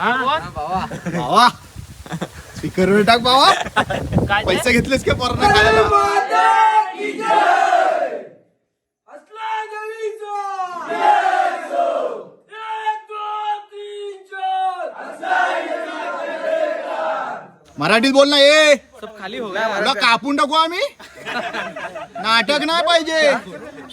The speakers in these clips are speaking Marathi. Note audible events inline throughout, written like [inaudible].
भावा? स्पीकरवर टाक भावा. पैसे घेतलेस का पोरांना खायला? मराठीत बोल ना ए. सब खाली हो गया तुला कापून टाकू आम्ही? नाटक नाही पाहिजे.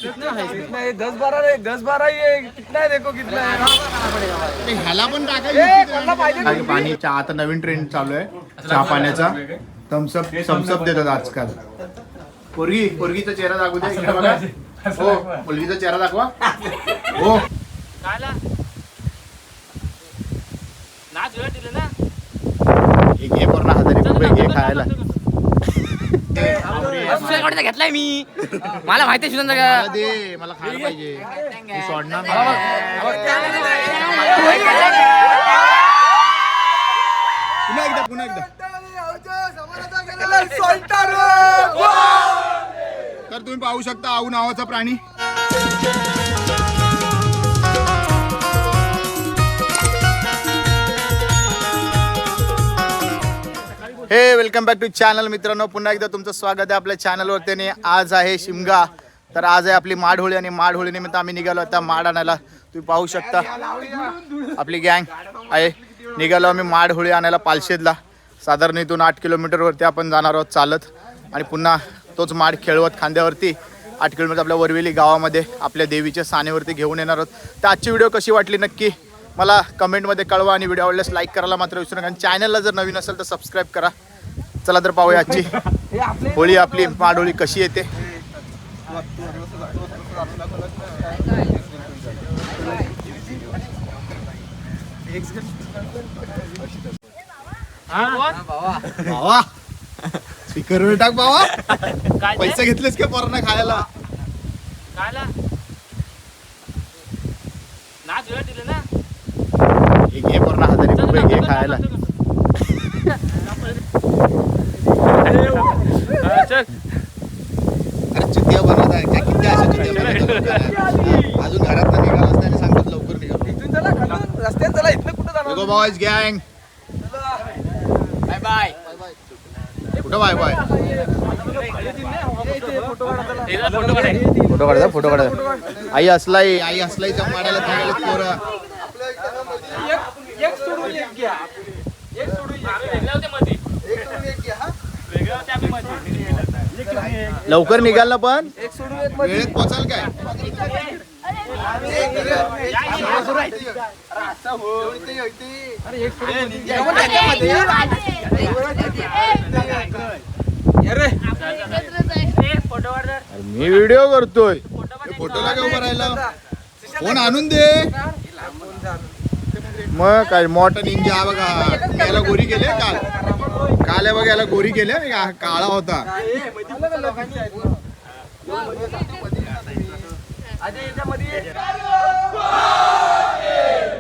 कितना है? दस बारह रे दस बारह ही है कितना है? देखो कितना है। ह्याला पण टाकायचं पाणी चहा आता नवीन ट्रेंड चालू आहे. चहा पाण्याचा. थम्सअप थम्सअप देतात आजकाल. पोरगी पोरगीचा चेहरा दाखवू दे इकडे बघा. हो मुलगीचा चेहरा दाखवा. [laughs] हो. एक घे पूर्ण हजार रुपये घे खायला. [laughs] घेतलाय मी. मला माहिती आहे मला दे मला खायला पाहिजे. सोडणार. पुन्हा एकदा पुन्हा एकदा. तर तुम्ही पाहू शकता आऊ नावाचा प्राणी. हे वेलकम बॅक टू चॅनल मित्रांनो. पुन्हा एकदा तुमचं स्वागत आहे आपल्या चॅनलवरती आणि आज आहे शिमगा. तर आज आहे आपली माड होळी आणि माडहोळी निमित्त आम्ही निघालो आता माड आणायला तुम्ही पाहू शकता. आपली गँग आहे. निघालो आम्ही माड होळी आणायला पालशेदला साधारण इथून आठ किलोमीटरवरती आपण जाणार आहोत चालत. आणि पुन्हा तोच माड खेळवत खांद्यावरती आठ किलोमीटर आपल्या वरवेली गावामध्ये आपल्या देवीच्या सानेवरती घेऊन येणार आहोत. तर आजची व्हिडिओ कशी वाटली नक्की? मला कमेंटमध्ये कळवा आणि व्हिडिओ आवडल्यास लाईक करायला मात्र विसरू नका. आणि चॅनलला जर नवीन असेल तर सबस्क्राईब करा. चला तर पाहूया आजची होळी आपली माडोळी कशी येते. भावा. स्पीकरवर टाक भावा. पैसे घेतलेस का पोरांना खायला? वेळ दिले ना? एक घे पूर्ण हजार रुपये घे खायला. [laughs] अरे चुत्या बनवत आहे काय किती अशा चुत्या बनवतात? अजून घरात निघालाच नाही आणि सांगतात लवकर निघालो इथून चला खालून. रस्त्यात चला इथनं कुठं जाणार? बॉयज गँग बाय बाय कुठं बाय बाय फोटो काढायचा फोटो काढा फोटो काढा. आई असलाई आई असलाईच्या माड्याला थांबायला पोरं एक सोडून एक घ्या एक सोडून एक वेगळं होते मध्ये वेगळं होते आम्ही मध्ये लवकर निघाल ना पण. एक सोडून एक वेळेत पोचाल काय? अरे एक सोडून अरे फोटो काढ अरे मी व्हिडिओ करतोय. फोटोला काय उभं राहिला. फोन आणून दे? मग काय मोठा निंजा हा बघा. याला गोरी केले काल. काल आहे बघा याला गोरी केले काळा होता.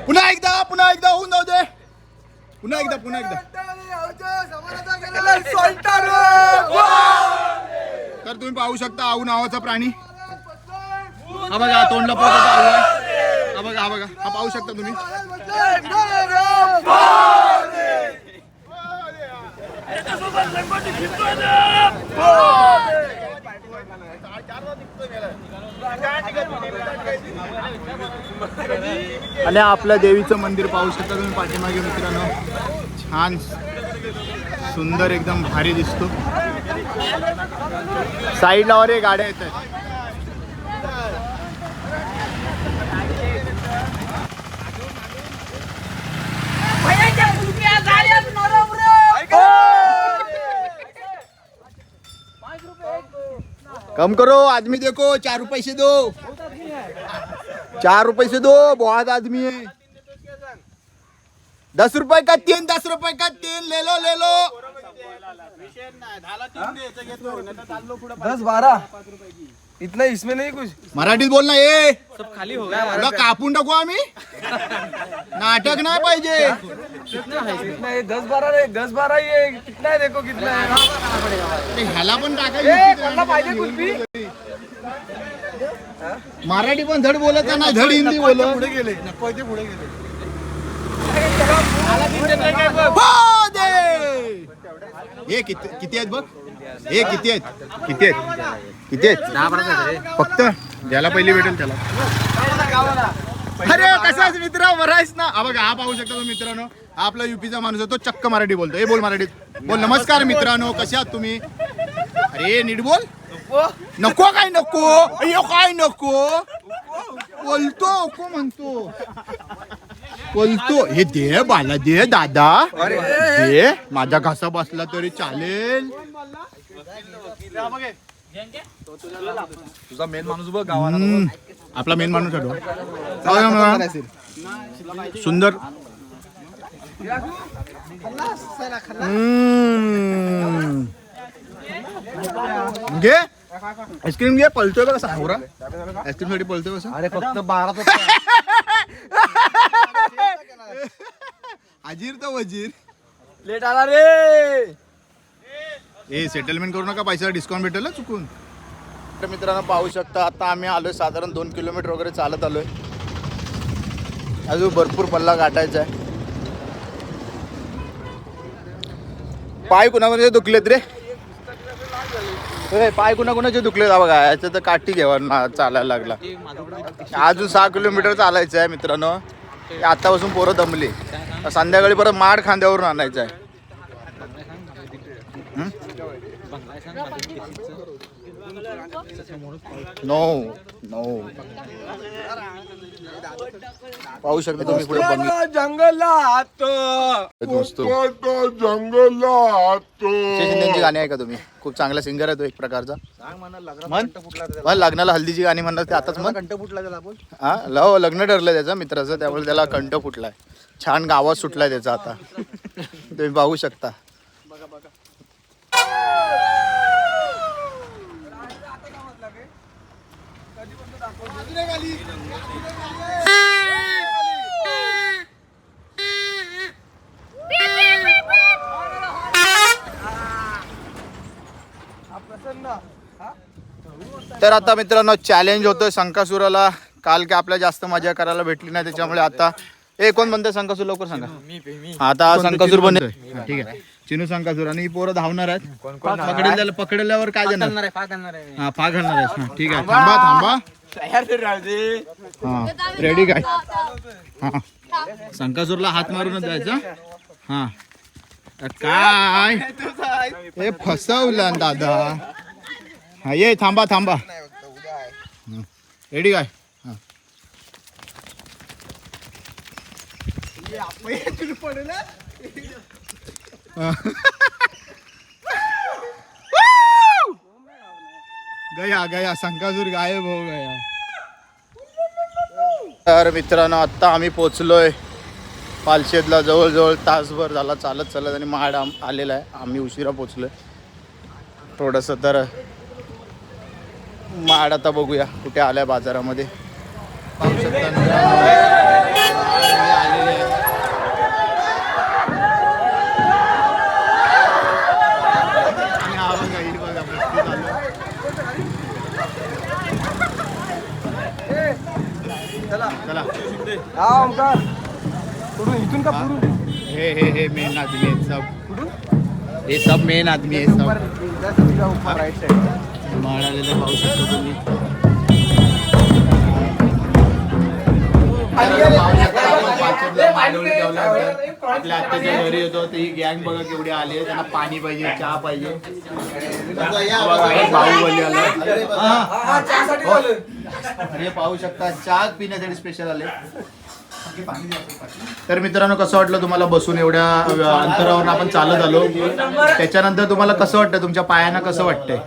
पुन्हा एकदा पुन्हा एकदा होऊन जाऊ दे. पुन्हा एकदा पुन्हा एकदा. तर तुम्ही पाहू शकता आऊ नावाचा प्राणी. हा बघा तोंडला पोटाचा आऊ. आहे हा बघा हा बघा हा पाहू शकता तुम्ही. आणि आपल्या देवीचं मंदिर पाहू शकता तुम्ही पाठीमागे मित्रांनो. छान सुंदर एकदम भारी दिसतो. साईडला वर गाड्या येत आहेत कम करो आदमी देखो चार रुपये से दो। चार रुपये से दो बहुत आदमी है। दस रुपए का तीन दस रुपए का तीन ले लो ले लो। दस बारह इतना इसमें नहीं कुछ। मराठीत बोलना ये। सब खाली हो गया। कापून टाकू आम्ही? नाटक नाही पाहिजे. दस बारह दस बारह ये कितना है देखो कितना है? ह्याला पण ए मराठी पण धड बोलत नाही धड हिंदी बोलत. पुढे गेले. नको पुढे गेले. हो, हे किती किती आहेत बघ? हे किती आहेत? किती आहेत? किती आहेत? फक्त ज्याला पहिली भेटेल त्याला. अरे कसा मित्र? बरा आहेस ना? हा बघा हा पाहू शकता तो मित्रांनो. हा आपला युपीचा माणूस आहे तो चक्क मराठी बोलतो हे बोल मराठीत. बोल नमस्कार मित्रांनो कसे आहात तुम्ही? अरे नीट बोल. नको. काय नको? अयो काय नको? बोलतो को म्हणतो. बोलतो. हे दे बाला दे दादा. दे. माझा घासा बसला तरी चालेल. तुझा मेन माणूस बघ गावाला हम्म. आपला मेन माणूस तो. मग. सुंदर. घे. आईस्क्रीम घे पळतोय बघ कसा नवरा आईस्क्रीमसाठी पळतोय कसं अरे फक्त बारा [laughs] अजीर तर वजीर. लेट आला रे. ए सेटलमेंट करू नका पैसा डिस्काउंट भेटेल ना चुकून. तर मित्रांनो पाहू शकता आता आम्ही आलोय साधारण दोन किलोमीटर वगैरे चालत आलोय. अजून भरपूर पल्ला गाठायचा आहे. पाय कुणाकुणाचे दुखलेत रे? पाय कुणाकुणाचे दुखलेत? बघा याचं तर काठी घ्यावा ना चालायला लागला. अजून सहा किलोमीटर चालायचं आहे मित्रांनो. आतापासून पोरं दमली. संध्याकाळी परत माड खांद्यावरून आणायचं आहे. नो नो पाहू शकता तुम्ही पुढे जंगलात? मस्त. शिंदेची गाणी आहे का तुम्ही. खूप चांगला सिंगर आहे तो एक प्रकारचा. लग्नाला हल्दीची गाणी म्हणणार ते आताच म्हण. कंट फुटला त्याला हा लव लग्न ठरलं त्याचं मित्राचं त्यामुळे त्याला कंठ फुटलाय. छान गावात सुटलाय त्याचा आता. तुम्ही पाहू शकता. तर आता मित्रांनो चॅलेंज होतं संकासुराला. काल काय आपल्याला जास्त मजा करायला भेटली नाही त्याच्यामुळे आता ए कोण म्हणते संकासूर? लवकर सांगा. हा, आता संकासूर बन ठीक आहे. चिनू संकासूर आणि ही पोरं धावणार आहेत. पकडेल पकडल्यावर काय देणार? हा फाग घालणार आहेत. हा, ठीक आहे. थांबा. थांबा हा रेडी काय? हा. संकासूरला हात मारूनच जायचा हा? काय? हे फसवलं ना दादा. हा ये थांबा थांबा. रेडी काय? हा. गया गया संकासूर गायब हो गया. तर मित्रांनो आत्ता आम्ही पोचलोय. पालशेतला जवळजवळ तासभर झाला चालत चालत आणि महाड आम- आलेला आहे. आम्ही उशिरा पोचलोय. थोडंसं तर माड आता बघूया कुठे आल्या बाजारामध्ये. पाहू शकता चला. हा इथून का पुढून हे हे हे मेन आदमी आहेत सब. हे सब मेन आदमी आहेत सब. राईट साईड माड आलेले पाहू शकता तुम्ही आपल्या आत्याच्या घरी येतो तर ही गँग बघा केवढी आली आहे त्यांना पाणी पाहिजे चहा पाहिजे. बघा, हे बाहुबली आलं. अरे पाहू शकता चहा पिण्यासाठी स्पेशल आले. तर मित्रांनो कसं वाटलं तुम्हाला बसून एवढ्या अ, अंतरावरून आपण चालत आलो? त्याच्यानंतर तुम्हाला कसं वाटतं? तुमच्या पायांना कसं वाटतंय?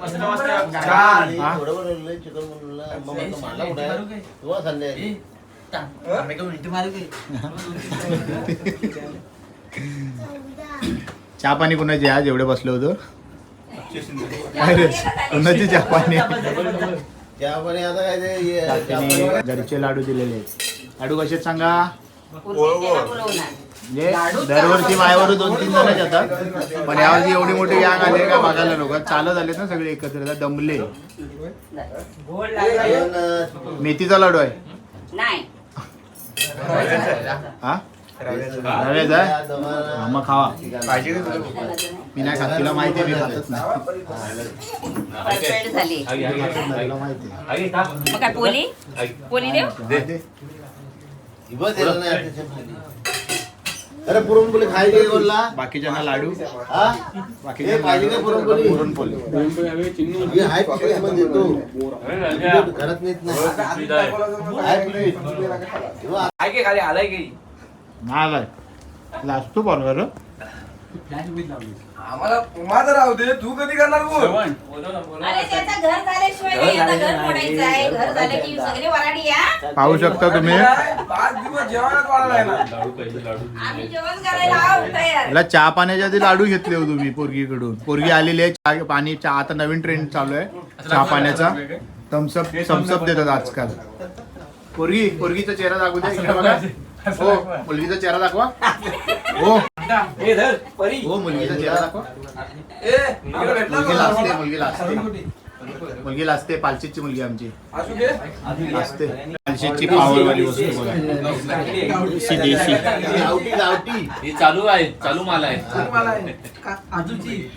चहा पाणी कुणाची आज? एवढे बसलो होतो. कुणाची चहा पाणी? घरचे लाडू दिलेले आहेत. लाडू कसे सांगा? म्हणजे दरवर्षी मायावर दोन तीन जण येतात. पण यावर्षी एवढी मोठी गँग आली का बघायला नको चालत आलेत ना सगळे एकत्र दमले. मेथीचा लाडू आहे. नाही. हा? रव्याचा आहे? मग खावा. मी नाही खात तिला माहिती आहे मी खातच नाही. माहिती आहे. मग काय पोली पोली देऊ अरे पुरणपोळी खायची बोलला. बाकीच्यांना लाडू. हा? बाकीच्यांना पाहिजे का पुरणपोळी? पुरणपोळी. हे आहे. घरात नेत नाही आहे पिशवी. तेव्हा नाही आलाय. लाजतो बरोबर आम्हाला माझं राहू दे तू कधी करणार बोल? अरे त्याचं घर झाल्याशिवाय नाही आता घर मोडायचं आहे. घर झालं की सगळे वराडी या. पाहू शकता तुम्ही? पाच दिवस जेवणात वाढलाय ना आम्ही जेवण करायला आहोत तयार. याला चहा पाण्याच्या आधी लाडू घेतले हो तुम्ही पोरगीकडून. पोरगी आलेली आहे चहा पाणी चहा. आता नवीन ट्रेंड चालू आहे. चहा पाण्याचा. थम्सअप थम्सअप देतात आजकाल. पोरगी पोरगीचा चेहरा दाखवू द्या इकडे बघा. हो मुलगीचा चेहरा दाखवा. हो. हो मुलगीचा चेहरा दाखवा. ए इकडे भेटला मुलगी? लाजते मुलगी लाजते. मुलगी लाजते पालशीची मुलगी आमची. असू दे. लाजते. पालशीची पावरवाली वस्तू बघा. देशी देशी गावठी गावठी हे चालू आहे चालू माल आहे. मला आहे. का- आजूची.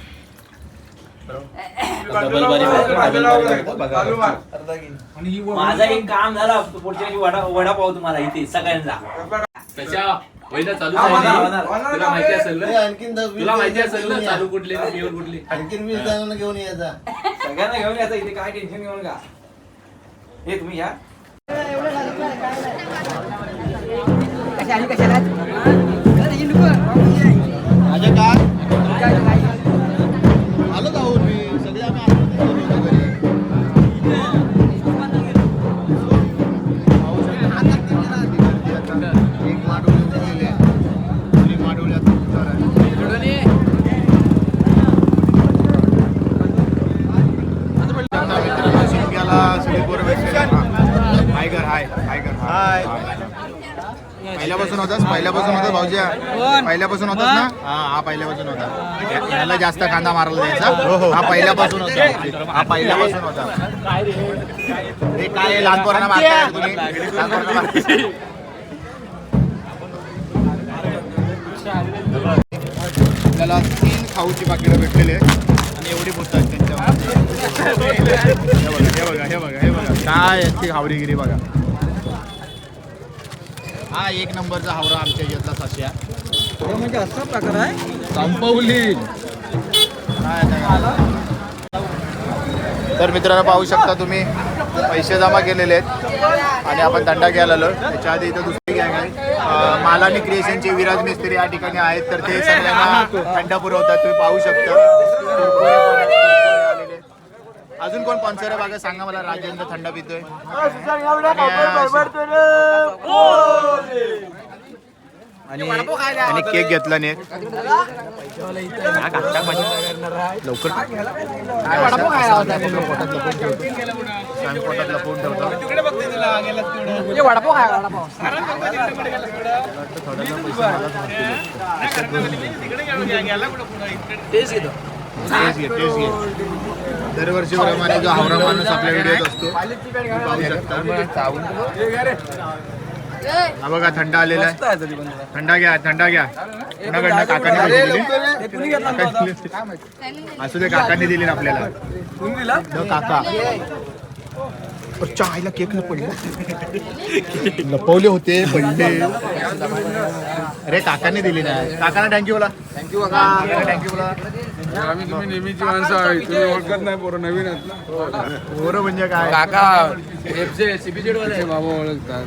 डबल बारी मार, डबल बारी मार. चालू मार. माझा एक काम झाला पुढच्या वडा वडापाव तुम्हाला इथे सगळ्यांचा. त्याच्या पहिला चालू तुला माहिती असेल ना? आणखीन दस वीस तुला माहिती असेल ना. चालू कुठले कुठले? आणखीन वीस जणांना घेऊन यायचा सगळ्यांना घेऊन यायचं इथे काय टेन्शन घेऊन का हे तुम्ही या. माझ्या काय हाय. हाय पहिल्यापासून होतास? पहिल्यापासून होता भाऊजी? पहिल्यापासून होतास ना? हा हा पहिल्यापासून होता. याला जास्त कांदा मारायला द्यायचा? हा पहिल्यापासून होता. हा पहिल्यापासून होता. हे काय लहान पोरांना मारताय तुम्ही? लहान पोरांना मारताय. आपल्याला तीन खाऊची पाकिटं भेटलेली आहेत. आणि एवढी बोलत आहेत त्यांच्यावर हे बघा हे बघा हे बघा. हे बघा काय यांची हावरीगिरी बघा हा एक नंबरचा हावरा आमच्या याच्यातला साश्या म्हणजे असा प्रकार आहे? संपवली. तर मित्रांनो पाहू शकता तुम्ही पैसे जमा केलेले आहेत आणि आपण दंडा घ्यायला आलो त्याच्या आधी इथं दुसरी गँग आहे. अं, मालानी क्रिएशनचे विराज मिस्त्री या ठिकाणी आहेत. तर ते सगळ्यांना थंड पुरवतात. तुम्ही पाहू शकता कुरकुरे पण आहेत, कुरकुरे आलेले. अजून कोण स्पॉन्सर आहे? बघा सांगा मला. राजेंद्र थंड पितोय. आणि आणि केक घेतला नाही लवकर. पोटात लपवून ठेवतो. आम्ही पोटात टेस्ट घे टेस्ट घे. दरवर्षी प्रमाणे जो हावरा माणूस आपल्या व्हिडिओत असतो पाहू शकता. हा बघा थंड आलेला आहे. थंडा घ्या थंडा घ्या. कुणाकडनं काकांनी दिली असू दे काकांनी दिली ना आपल्याला. न काका. आईला केक पडले. लपवले होते पडले. अरे काकांनी दिली ना. काकांना थँक्यू बोला. थँक्यू काका. थँक्यू बोला. आम्ही तुम्ही नेहमीची माणसं आहे तुम्ही ओळखत नाही पोरं नवीन आहेत ना. पोरं म्हणजे काय? काका सीबीजेड बाबा ओळखतात.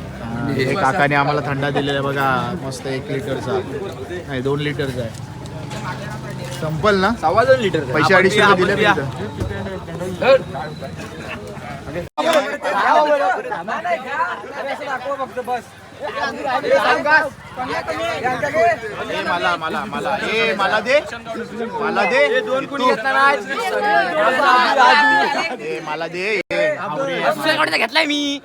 हे काकाने आम्हाला थंडा दिलेला आहे बघा. मस्त एक लिटरचा. नाही दोन लिटरचा आहे. संपल ना? सव्वा दोन लिटर पैसे अडीचशे रुपये दिले मी इथं. ए मला मला मला. ए मला दे. मला दे. दोन कुणी ए मला दे. घेतलाय मी.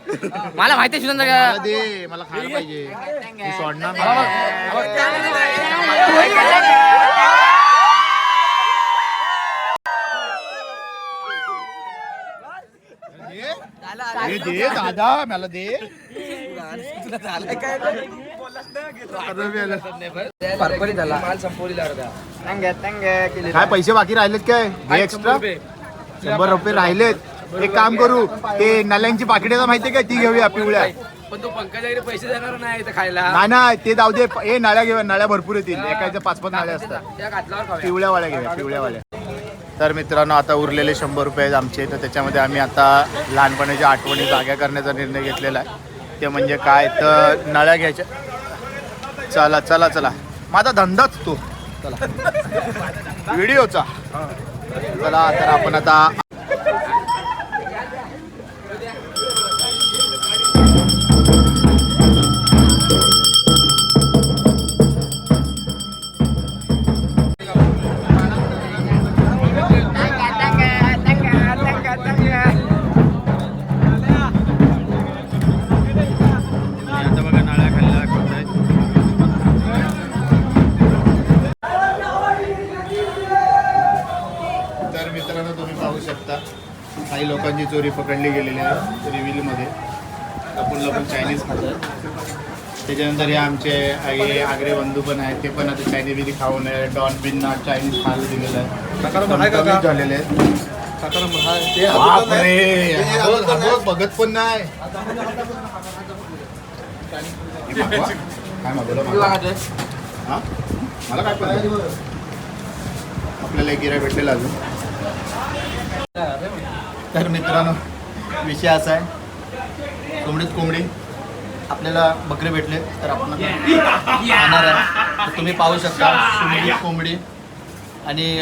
मला माहिती आहे मला दे. मला खायला पाहिजे. मी सोडणार नाही. दे. ए, मला काय पैसे बाकी राहिलेत काय? एक्स्ट्रा शंभर रुपये. राहिलेत. एक काम करू ते नल्यांची पाकिटे माहितीये काय? ती घेऊया पिवळ्या. पण तो पंकजा पैसे देणार नाही खायला. नाही नाही ते जाऊ दे. हे नळ्या घेऊया. नळ्या भरपूर येतील. एकाच्या पाच पाच नळ्या असतात. पिवळ्या वाल्या घेऊया पिवळ्या वाल्या. तर मित्रांनो आता उरलेले शंभर रुपये आहेत आमचे. तर त्याच्यामध्ये आम्ही आता लहानपणीच्या आठवणी जाग्या करण्याचा निर्णय घेतलेला आहे. ते म्हणजे काय? तर नळ्या घ्यायच्या चला चला चला. माझा धंदाच तो. चला. [laughs] व्हिडिओचा. चला तर आपण आता काही लोकांची चोरी पकडली गेलेली आहे रिव्हिलमध्ये. लपून लपून चायनीज खातात. त्याच्यानंतर हे आमचे हे आगरे बंधू पण आहेत ते पण आता चायनीज बिनी खाऊन डॉन बिनना चायनीज खायला दिलेलं आहे. झालेले आहेत. बघत पण नाही. काय मागवलं. हा? मला काय पाहिजे आपल्याला एक गिरा भेटेल अजून. तर मित्रांनो विषय असा आहे. कोंबडीत कोंबडी. आपल्याला बकरे भेटले तर आपण खाणार आहे. तर तुम्ही पाहू शकता कोंबडी कोंबडी. आणि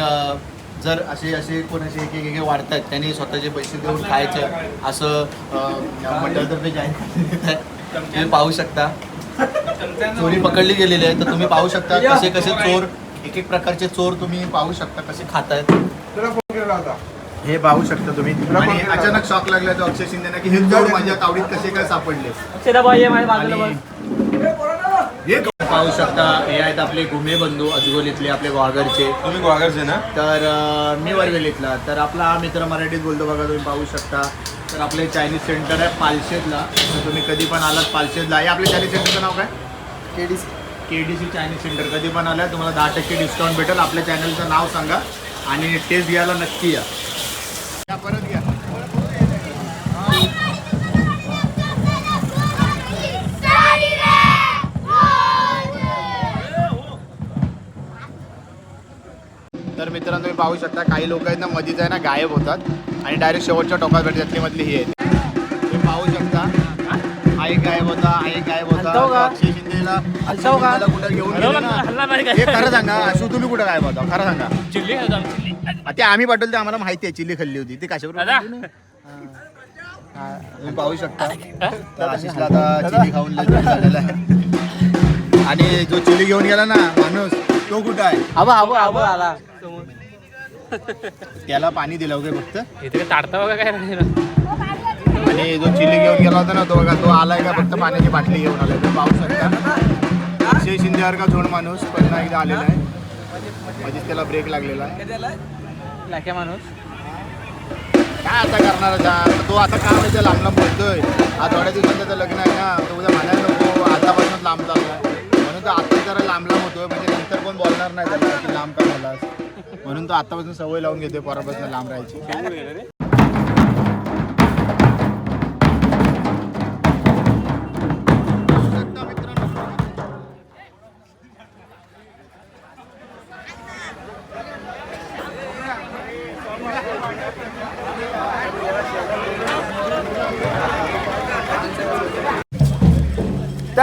जर असे असे कोण असे एक एक वाढत आहेत त्यांनी स्वतःचे पैसे देऊन खायचं असं म्हटलं तर ते जाहीर तुम्ही पाहू शकता. चोरी पकडली गेलेली आहे तर तुम्ही पाहू शकता कसे कसे चोर एक एक प्रकारचे चोर तुम्ही पाहू शकता कसे खात आहेत हे पाहू शकता तुम्ही. आणि अचानक शॉक लागला तो अक्षय शिंदेना की हे चोर माझ्या तावडीत कसे काय सापडले? हे पाहू शकता? हे आहेत आपले गुमे बंधू अजगोलीतले आपले वाघरचे तुम्ही ग्वागरचे ना? तर अं, मी वरवेलीतला तर आपला हा मित्र मराठीत बोलतो बघा तुम्ही पाहू शकता. तर आपले चायनीज सेंटर आहे पालशेतला. तर तुम्ही कधी पण आलात पालशेतला. हे आपल्या चायनीज सेंटरचं नाव काय? K D C K D C Chinese centre. कधी पण आलं तुम्हाला दहा टक्के डिस्काउंट भेटेल. आपल्या चॅनलचं नाव सांगा आणि टेस्ट घ्यायला नक्की या, परत घ्या तर मित्रांनो तुम्ही पाहू शकता काही लोक आहेत ना मधीच आहे ना गायब होतात. आणि डायरेक्ट शेवटच्या टोकात भेटतात मधली ही आहे गायब होता एक गायब होता तो अक्षय शिंदेला. शिंदेला कुठं घेऊन गेले ना हे खरं सांगा अशू तुम्ही कुठं गायब होता खरं सांगा. चिल्ली आम्ही, चिल्ली. आ, ते आम्ही पाठवलं ते आम्हाला माहिती आहे चिल्ली खाल्ली होती. ते कशावर दादा. हा, तुम्ही पाहू शकता. तर आशिषला आता चिली खाऊन झालेला आहे. आणि जो चिली घेऊन गेला ना माणूस तो कुठं आहे? आबा आबा आबा. आला त्याला पाणी दिलं वगैरे फक्त. इथे ताडता बघा काय राहिलं. आणि जो चिली घेऊन गेला होता ना तो बघा तो आलाय का फक्त पाण्याची बाटली घेऊन आलाय. तुम्ही पाहू शकता. अक्षय शिंदेसारखा झोड माणूस पुन्हा एकदा आलेला आहे. मध्येच त्याला ब्रेक लागलेला आहे. माणूस. काय आता करणार? तो आता काम त्याच्या लांब लांब बोलतोय? आज थोड्या दिवसात त्याचं लग्न आहे ना तो उद्या म्हणायला नको आतापासूनच लांब चाललाय. म्हणून तो आता जरा लांब लांब होतोय म्हणजे नंतर कोण बोलणार नाही त्याला की लांब का झालास म्हणून तो आतापासून सवय लावून घेतोय पोरापासून लांब राहायची.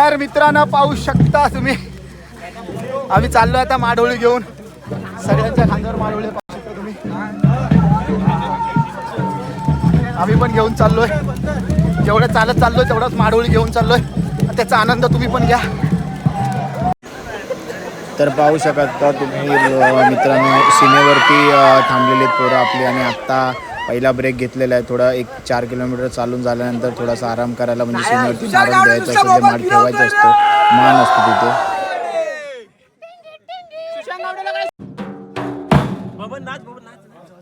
तर मित्रांनो पाहू शकता तुम्ही. आम्ही चाललो आता माडोळी घेऊन. सगळ्यांच्या खांद्यावर माडोळी पाहू शकता तुम्ही. आम्ही पण घेऊन चाललोय. जेवढं चालत चाललोय तेवढाच माडोळी घेऊन चाललोय. त्याचा आनंद तुम्ही पण घ्या. तर पाहू शकता तुम्ही मित्रांनो सीमेवरती थांबलेले पोरं आपली आणि आत्ता पहिला ब्रेक घेतलेला आहे. थोडा एक चार किलोमीटर चालून झाल्यानंतर थोडासा आराम करायला म्हणजे सीमेवरती मारून द्यायचा असतो ते माठ ठेवायचा असतो मान असतो तिथे.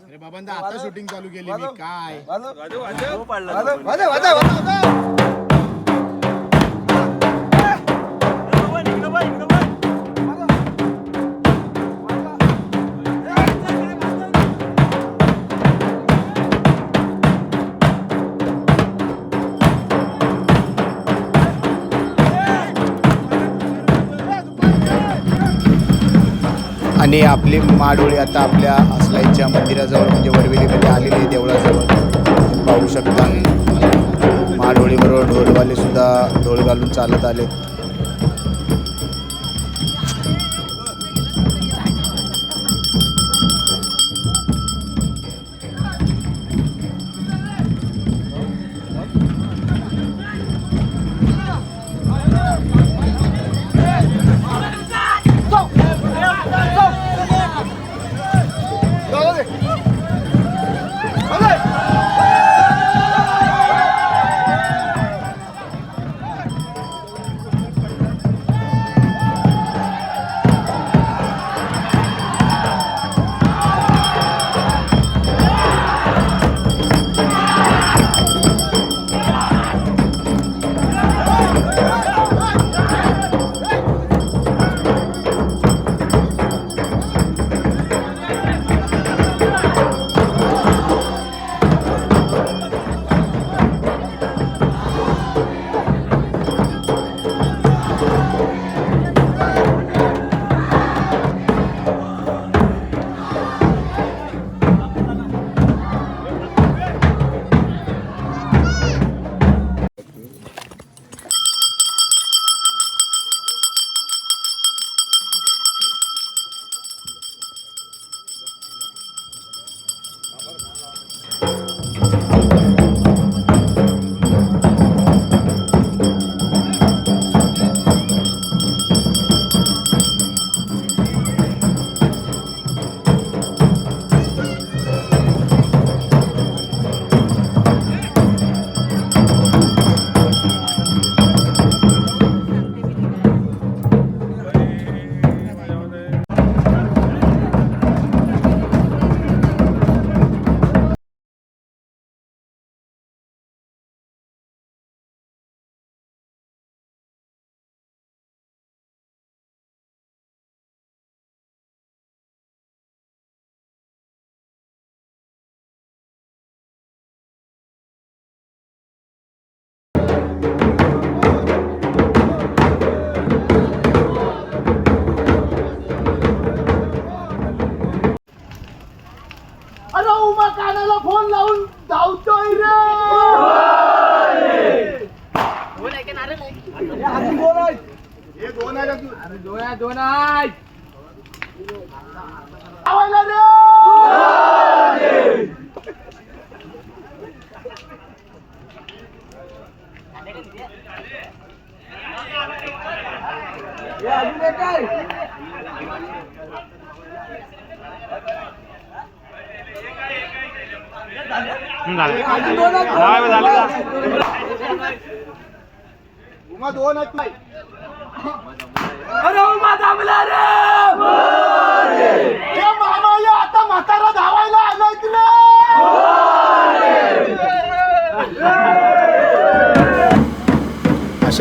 अरे बाबांदा आता शूटिंग चालू केली मी. काय? आणि आपली माडोळी आता आपल्या असलाईच्या मंदिराजवळ म्हणजे वडवेलीमध्ये आलेली देवळाजवळ. पाहू शकता. माडोळीबरोबर ढोलवाले सुद्धा ढोल घालून चालत आलेत.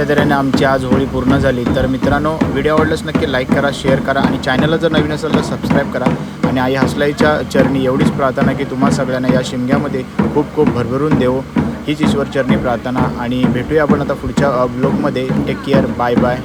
अशा तऱ्हेने आमची आज होळी पूर्ण झाली. तर मित्रांनो व्हिडिओ आवडल्यास नक्की लाईक करा शेअर करा आणि चॅनलला जर नवीन असेल तर सबस्क्राईब करा. आणि आई हसलाईच्या चरणी एवढीच प्रार्थना की तुम्हा सगळ्यांना या शिमग्यामध्ये खूप खूप भरभरून देवो. हीच ईश्वर चरणी प्रार्थना. आणि भेटूया आपण आता पुढच्या ब्लॉगमध्ये टेक केअर बाय बाय